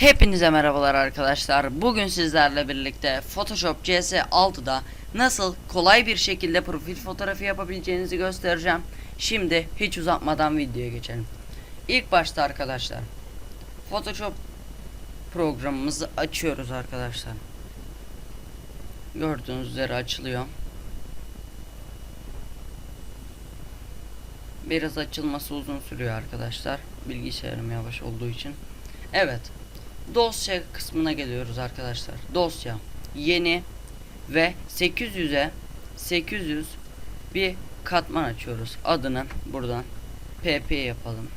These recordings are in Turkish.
Hepinize merhabalar arkadaşlar. Bugün sizlerle birlikte Photoshop CS6'da nasıl kolay bir şekilde profil fotoğrafı yapabileceğinizi göstereceğim. Şimdi hiç uzatmadan videoya geçelim. İlk başta arkadaşlar Photoshop programımızı açıyoruz arkadaşlar. Gördüğünüz üzere açılıyor. Biraz açılması uzun sürüyor arkadaşlar. Bilgisayarım yavaş olduğu için. Evet. Dosya kısmına geliyoruz arkadaşlar. Dosya yeni ve 800'e 800 bir katman açıyoruz. Adını buradan pp yapalım.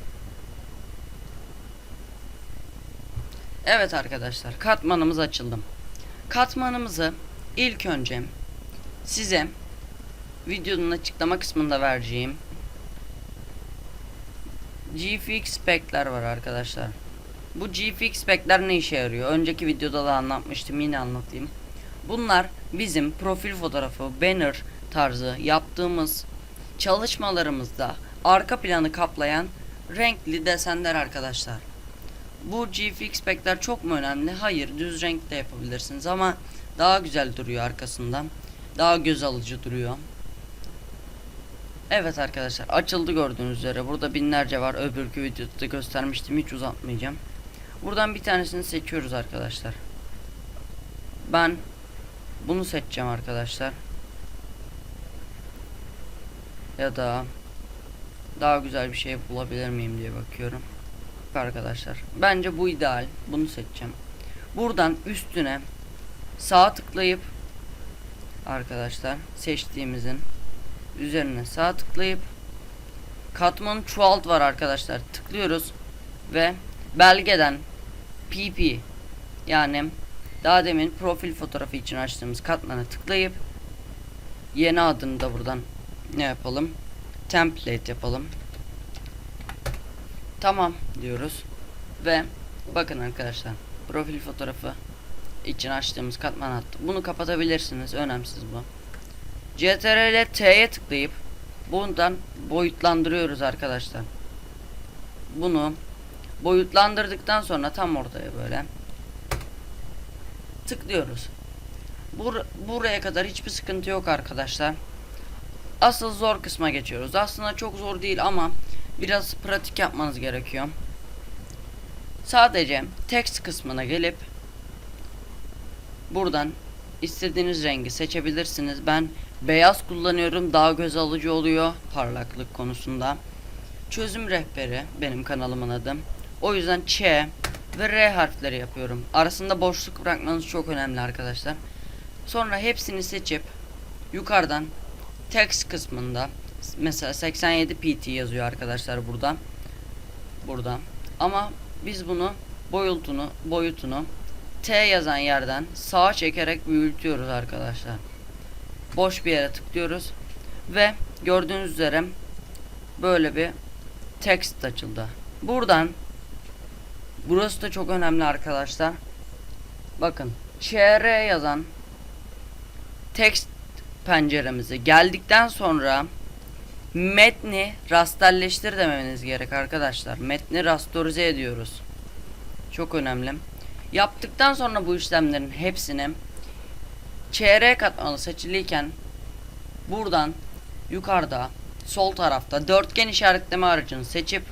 Evet arkadaşlar katmanımız açıldı. Katmanımızı ilk önce size videonun açıklama kısmında vereceğim GFX spec'ler var arkadaşlar. Bu GFX spec'ler ne işe yarıyor? Önceki videoda da anlatmıştım yine anlatayım. Bunlar bizim profil fotoğrafı, banner tarzı yaptığımız çalışmalarımızda arka planı kaplayan renkli desenler arkadaşlar. Bu GFX spec'ler çok mu önemli? Hayır, düz renkte yapabilirsiniz ama daha güzel duruyor arkasından. Daha göz alıcı duruyor. Evet arkadaşlar açıldı gördüğünüz üzere. Burada binlerce var. Öbürkü videoda da göstermiştim. Hiç uzatmayacağım. Buradan bir tanesini seçiyoruz arkadaşlar. Ben bunu seçeceğim arkadaşlar. Ya da daha güzel bir şey bulabilir miyim diye bakıyorum. Arkadaşlar bence bu ideal. Bunu seçeceğim. Buradan üstüne sağ tıklayıp arkadaşlar seçtiğimizin üzerine sağ tıklayıp katmanı çoğalt var arkadaşlar. Tıklıyoruz ve belgeden pp yani daha demin profil fotoğrafı için açtığımız katmana tıklayıp yeni adını da buradan ne yapalım? Template yapalım. Tamam diyoruz ve bakın arkadaşlar profil fotoğrafı için açtığımız katman attı. Bunu kapatabilirsiniz. Önemsiz bu. CTRL T'ye tıklayıp bundan boyutlandırıyoruz arkadaşlar. Bunu boyutlandırdıktan sonra tam ortaya böyle tıklıyoruz. Bur buraya kadar hiçbir sıkıntı yok arkadaşlar. Asıl zor kısma geçiyoruz. Aslında çok zor değil ama biraz pratik yapmanız gerekiyor. Sadece text kısmına gelip buradan istediğiniz rengi seçebilirsiniz. Ben beyaz kullanıyorum. Daha göz alıcı oluyor parlaklık konusunda. Çözüm rehberi benim kanalımın adı. O yüzden Ç ve R harfleri yapıyorum. Arasında boşluk bırakmanız çok önemli arkadaşlar. Sonra hepsini seçip yukarıdan text kısmında mesela 87 pt yazıyor arkadaşlar burada. Burada. Ama biz bunu boyutunu boyutunu T yazan yerden sağa çekerek büyütüyoruz arkadaşlar. Boş bir yere tıklıyoruz ve gördüğünüz üzere böyle bir text açıldı. Buradan burası da çok önemli arkadaşlar. Bakın ÇR yazan text penceremize geldikten sonra metni rasterleştir dememiz gerek arkadaşlar. Metni rasterize ediyoruz. Çok önemli. Yaptıktan sonra bu işlemlerin hepsini çeyrek katmanı seçiliyken buradan yukarıda sol tarafta dörtgen işaretleme aracını seçip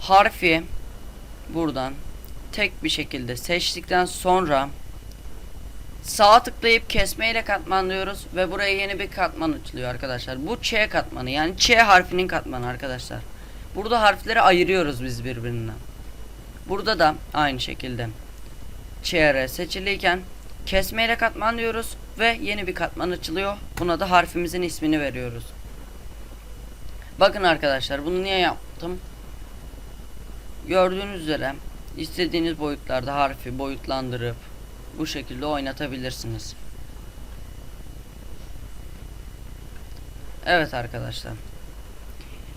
harfi buradan tek bir şekilde seçtikten sonra sağa tıklayıp kesme ile katmanlıyoruz ve buraya yeni bir katman açılıyor arkadaşlar. Bu Ç katmanı yani Ç harfinin katmanı arkadaşlar. Burada harfleri ayırıyoruz biz birbirinden. Burada da aynı şekilde çeyre seçiliyken kesme ile katmanlıyoruz ve yeni bir katman açılıyor. Buna da harfimizin ismini veriyoruz. Bakın arkadaşlar bunu niye yaptım? Gördüğünüz üzere istediğiniz boyutlarda harfi boyutlandırıp bu şekilde oynatabilirsiniz. Evet arkadaşlar.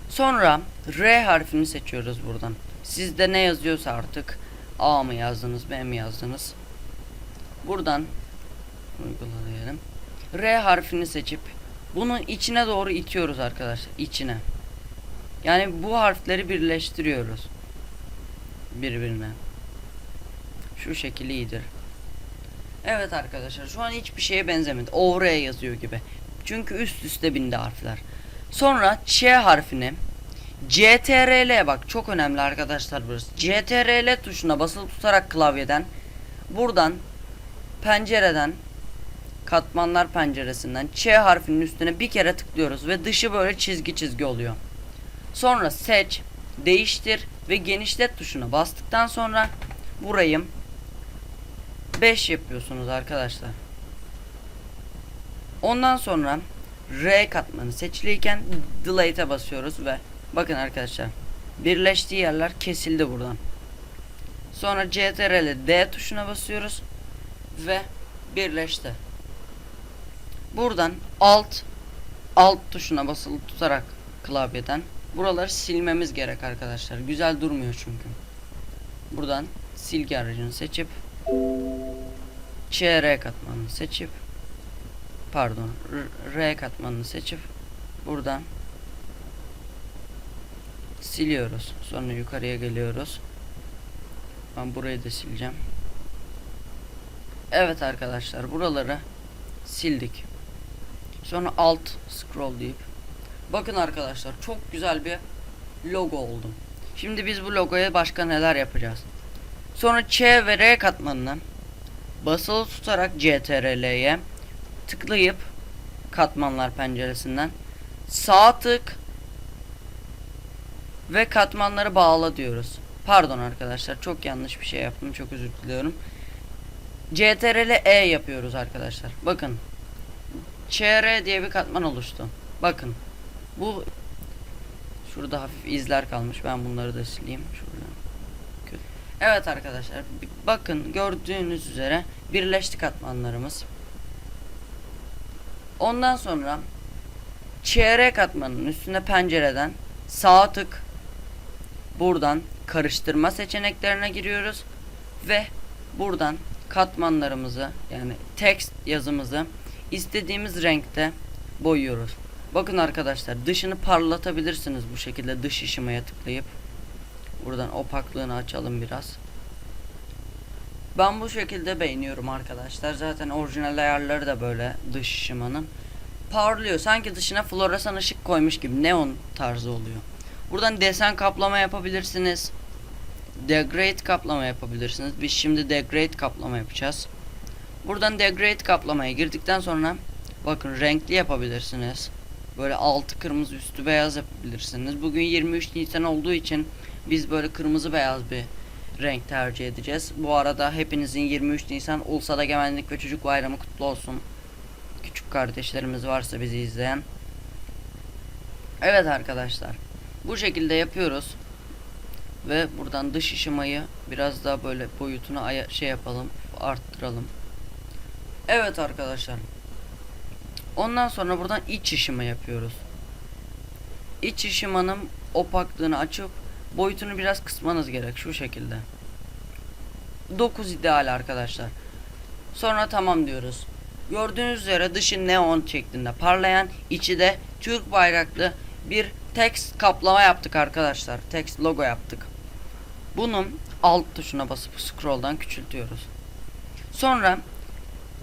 Sonra R harfini seçiyoruz buradan. Sizde ne yazıyorsa artık A mı yazdınız, B mi yazdınız? Buradan uygula diyelim. R harfini seçip bunu içine doğru itiyoruz arkadaşlar. içine. Yani bu harfleri birleştiriyoruz. Birbirine. Şu şekil iyidir. Evet arkadaşlar şu an hiçbir şeye benzemedi. Oraya yazıyor gibi. Çünkü üst üste bindi harfler. Sonra Ç harfini CTRL bak çok önemli arkadaşlar burası. CTRL tuşuna basılı tutarak klavyeden buradan pencereden katmanlar penceresinden Ç harfinin üstüne bir kere tıklıyoruz ve dışı böyle çizgi çizgi oluyor. Sonra seç, değiştir ve genişlet tuşuna bastıktan sonra burayı 5 yapıyorsunuz arkadaşlar. Ondan sonra R katmanı seçiliyken delete'e basıyoruz ve bakın arkadaşlar birleştiği yerler kesildi buradan. Sonra CTRL D tuşuna basıyoruz ve birleşti. Buradan alt alt tuşuna basılı tutarak klavyeden buraları silmemiz gerek arkadaşlar. Güzel durmuyor çünkü. Buradan silgi aracını seçip CR katmanını seçip pardon R- katmanını seçip buradan siliyoruz. Sonra yukarıya geliyoruz. Ben burayı da sileceğim. Evet arkadaşlar buraları sildik. Sonra alt scroll deyip bakın arkadaşlar çok güzel bir logo oldu. Şimdi biz bu logoya başka neler yapacağız? Sonra Ç ve R katmanını basılı tutarak CTRL'ye tıklayıp katmanlar penceresinden sağ tık ve katmanları bağla diyoruz. Pardon arkadaşlar çok yanlış bir şey yaptım çok özür diliyorum. CTRL E yapıyoruz arkadaşlar. Bakın. CR diye bir katman oluştu. Bakın. Bu şurada hafif izler kalmış. Ben bunları da sileyim. Şuradan. Evet arkadaşlar. Bakın gördüğünüz üzere birleşti katmanlarımız. Ondan sonra CR katmanının üstüne pencereden sağ tık buradan karıştırma seçeneklerine giriyoruz ve buradan katmanlarımızı yani text yazımızı istediğimiz renkte boyuyoruz. Bakın arkadaşlar dışını parlatabilirsiniz bu şekilde dış ışımaya tıklayıp buradan opaklığını açalım biraz. Ben bu şekilde beğeniyorum arkadaşlar. Zaten orijinal ayarları da böyle dış ışımanın. Parlıyor. Sanki dışına floresan ışık koymuş gibi neon tarzı oluyor. Buradan desen kaplama yapabilirsiniz. Degrade kaplama yapabilirsiniz. Biz şimdi degrade kaplama yapacağız. Buradan degrade kaplamaya girdikten sonra bakın renkli yapabilirsiniz. Böyle altı kırmızı üstü beyaz yapabilirsiniz. Bugün 23 Nisan olduğu için biz böyle kırmızı beyaz bir renk tercih edeceğiz. Bu arada hepinizin 23 Nisan Ulusal Egemenlik ve Çocuk Bayramı kutlu olsun. Küçük kardeşlerimiz varsa bizi izleyen. Evet arkadaşlar. Bu şekilde yapıyoruz. Ve buradan dış ışımayı biraz daha böyle boyutunu şey yapalım, arttıralım. Evet arkadaşlar. Ondan sonra buradan iç ışıma yapıyoruz. İç ışımanın opaklığını açıp boyutunu biraz kısmanız gerek şu şekilde. 9 ideal arkadaşlar. Sonra tamam diyoruz. Gördüğünüz üzere dışı neon şeklinde parlayan, içi de Türk bayraklı bir text kaplama yaptık arkadaşlar. Text logo yaptık. Bunun alt tuşuna basıp scroll'dan küçültüyoruz. Sonra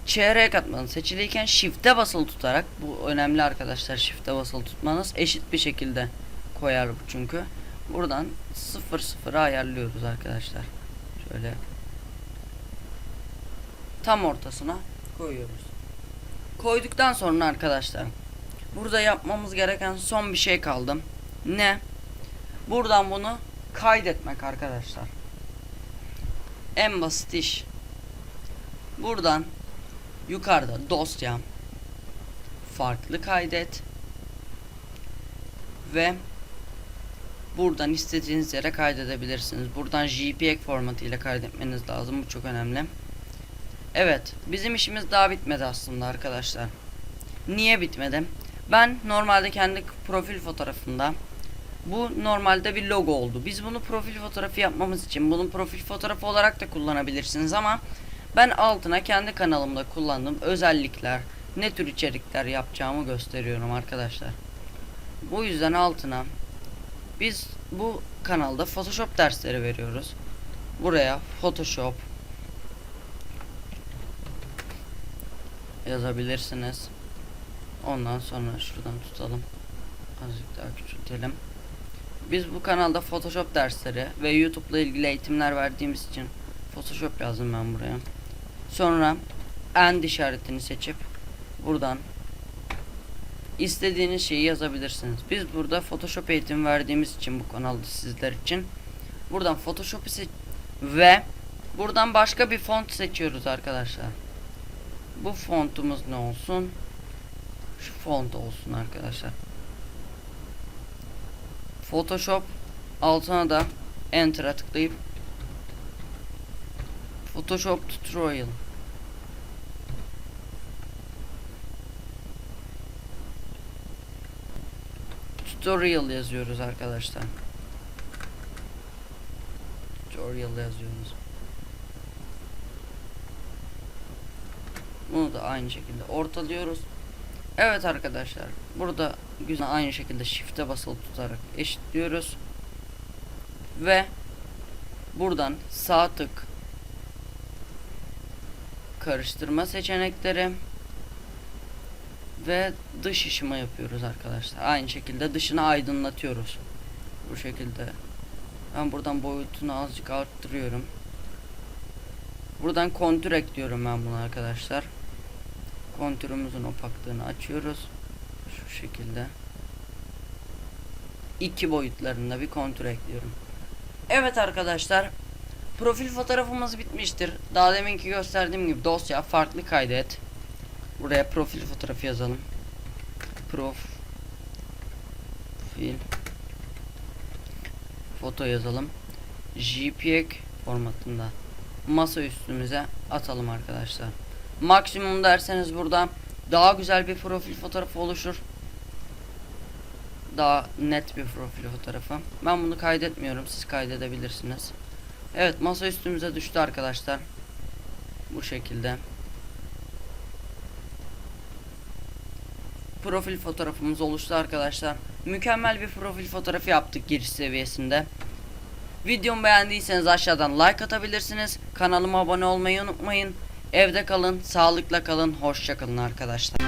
çeyrek katmanı seçiliyken shift'e basılı tutarak bu önemli arkadaşlar shift'e basılı tutmanız eşit bir şekilde koyar bu çünkü. Buradan 0 0'a ayarlıyoruz arkadaşlar. Şöyle tam ortasına koyuyoruz. Koyduktan sonra arkadaşlar burada yapmamız gereken son bir şey kaldı. Ne? Buradan bunu kaydetmek arkadaşlar. En basit iş. Buradan yukarıda dosya farklı kaydet ve buradan istediğiniz yere kaydedebilirsiniz. Buradan JPEG formatı ile kaydetmeniz lazım. Bu çok önemli. Evet, bizim işimiz daha bitmedi aslında arkadaşlar. Niye bitmedi? Ben normalde kendi profil fotoğrafımda bu normalde bir logo oldu. Biz bunu profil fotoğrafı yapmamız için bunun profil fotoğrafı olarak da kullanabilirsiniz ama ben altına kendi kanalımda kullandığım özellikler, ne tür içerikler yapacağımı gösteriyorum arkadaşlar. Bu yüzden altına biz bu kanalda Photoshop dersleri veriyoruz. Buraya Photoshop yazabilirsiniz. Ondan sonra şuradan tutalım. Azıcık daha küçültelim. Biz bu kanalda Photoshop dersleri ve YouTube'la ilgili eğitimler verdiğimiz için Photoshop yazdım ben buraya. Sonra end işaretini seçip buradan istediğiniz şeyi yazabilirsiniz. Biz burada Photoshop eğitim verdiğimiz için bu kanalda sizler için buradan Photoshop'u seç ve buradan başka bir font seçiyoruz arkadaşlar. Bu fontumuz ne olsun? Şu font olsun arkadaşlar. Photoshop altına da Enter'a tıklayıp Photoshop Tutorial Tutorial yazıyoruz arkadaşlar. Tutorial yazıyoruz. Bunu da aynı şekilde ortalıyoruz. Evet arkadaşlar. Burada güzel aynı şekilde shift'e basılı tutarak eşitliyoruz. Ve buradan sağ tık karıştırma seçenekleri ve dış ışıma yapıyoruz arkadaşlar. Aynı şekilde dışını aydınlatıyoruz. Bu şekilde. Ben buradan boyutunu azıcık arttırıyorum. Buradan kontür ekliyorum ben bunu arkadaşlar. Kontürümüzün opaklığını açıyoruz. Şu şekilde. İki boyutlarında bir kontür ekliyorum. Evet arkadaşlar. Profil fotoğrafımız bitmiştir. Daha deminki gösterdiğim gibi dosya farklı kaydet. Buraya profil fotoğrafı yazalım. Profil foto yazalım. JPEG formatında masa üstümüze atalım arkadaşlar. Maksimum derseniz burada daha güzel bir profil fotoğrafı oluşur. Daha net bir profil fotoğrafı. Ben bunu kaydetmiyorum. Siz kaydedebilirsiniz. Evet masa üstümüze düştü arkadaşlar. Bu şekilde. Profil fotoğrafımız oluştu arkadaşlar. Mükemmel bir profil fotoğrafı yaptık giriş seviyesinde. Videomu beğendiyseniz aşağıdan like atabilirsiniz. Kanalıma abone olmayı unutmayın. Evde kalın, sağlıkla kalın, hoşça kalın arkadaşlar.